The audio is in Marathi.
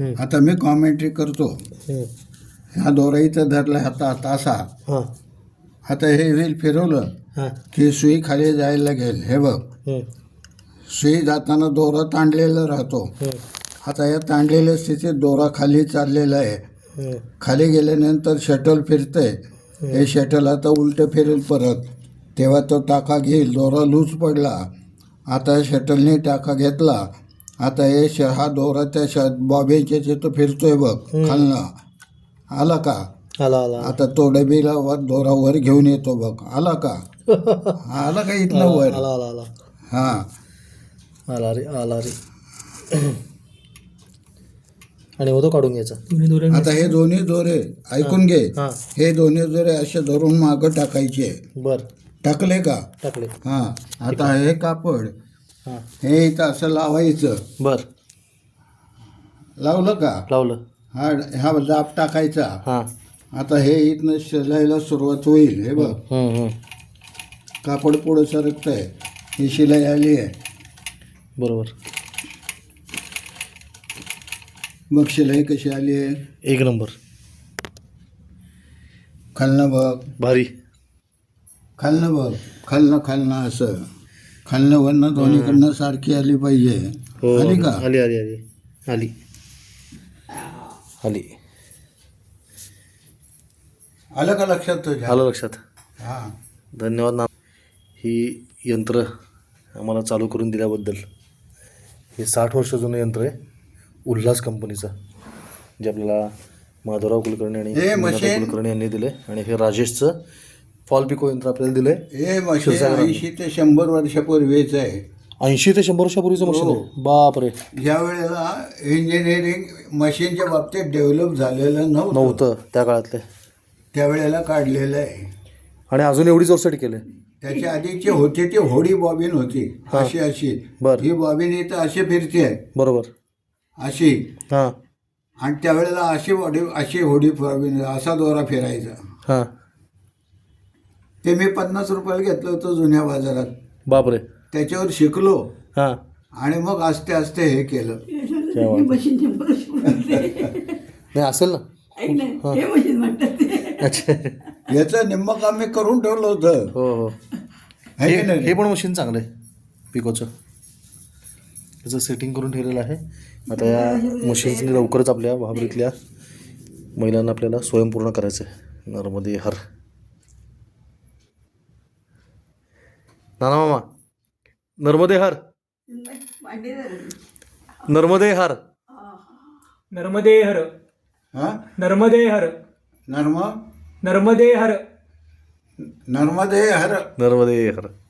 आता मी कॉमेंट्री करतो. ह्या दोरा इथं धरला हाता तासा. हां. आता हे व्हील फिरवलं की सुई खाली जायला लागेल. हे बघ. सुई जाताना दोरा ताणलेला राहतो. आता या ताणलेल्या स्थितीत दोरा खाली चाललेला आहे. खाली गेल्यानंतर शटल फिरतंय. हे शटल आता उलटं फिरेल परत. तेव्हा तो टाका घेईल. दोरा लूज पडला. आता शटलने टाका घेतला. आता हे श हा दोरा त्या श बॉबेच्या तिथं फिरतोय बघ खालनं. आला का? आला आला. आता तो डबीला वर दोरा वर घेऊन येतो बघ. आला का? आला का इथनं वर? आला आला आला. हां. आला रे आला रे. आणि होतो काढून घ्यायचा. दोरे आता हे दोन्ही दोरे ऐकून घे. हां. हे दोन्ही दोरे असे धरून मागं टाकायचे. बर. टाकले का? टाकले. हां. आता हे कापड हां. इथं असं लावायचं. बर. लावलं का? लावलं. हा हा दाब टाकायचा. हां. आता हे इथनं शिलायला सुरुवात होईल हे बघ. कापड पुढं सरकत आहे ही शिलाई आली आहे. बरोबर. मग शिलाई कशी आली आहे? एक नंबर. खालनं बघ. भारी. खालनं बघ. खालनं खालनं असं. खालनं वरनं दोन्हीकडनं सारखी आली पाहिजे. हो आली का? आली आली आली. आली. आली. आलं का लक्षात तुझ्या? आलं लक्षात. हां. धन्यवाद ना ही यंत्र आम्हाला चालू करून दिल्याबद्दल. हे साठ वर्ष जुनं यंत्र आहे. उल्हास कंपनीचं. जे आपल्याला माधवराव कुलकर्णी आणि हे कुलकर्णी यांनी दिले आणि हे राजेशचं. फॉल पिको यंत्र आपल्याला दिलं आहे हे मशीन ऐंशी ते शंभर वर्षापूर्वीच आहे. ऐंशी ते शंभर वर्षापूर्वीचं मशीन आहे. बापरे. ज्या वेळेला इंजिनिअरिंग मशीनच्या बाबतीत डेव्हलप झालेलं नव्हतं. नव्हतं त्या काळातले. त्यावेळेला काढलेलं आहे. आणि अजून एवढीच वर्षासाठी केले त्याच्या आधीची होती ती होडी बॉबिन होती. अशी अशी. बर. ही बॉबिन इथं अशी फिरते बरोबर. अशी. हां. आणि त्यावेळेला अशी बॉडी अशी होडी बॉबिन असा दोरा फिरायचा. हां. ते मी पन्नास रुपयाला घेतलं होतं जुन्या बाजारात. बापरे. त्याच्यावर शिकलो. हां. आणि मग आस्ते आस्ते हे केलं. क्या बात. नाही असेल ना? अच्छा. याचं निम्म काम मी करून ठेवलं होतं. हो हो. है हे नाही? हे पण मशीन चांगलं आहे पिकोचं. त्याचं सेटिंग करून ठेवलेलं आहे. आता या मशीन्सने लवकरच आपल्या भाबरीतल्या महिलांना आपल्याला स्वयंपूर्ण करायचं आहे नर्मदे हर. नाना मामा नर्मदे हर. नर्मदे हर. नर्मदे हर. हा? नर्मदे हर. नर्म? नर्मदे हर. नर्मदे हर. नर्मदे हर.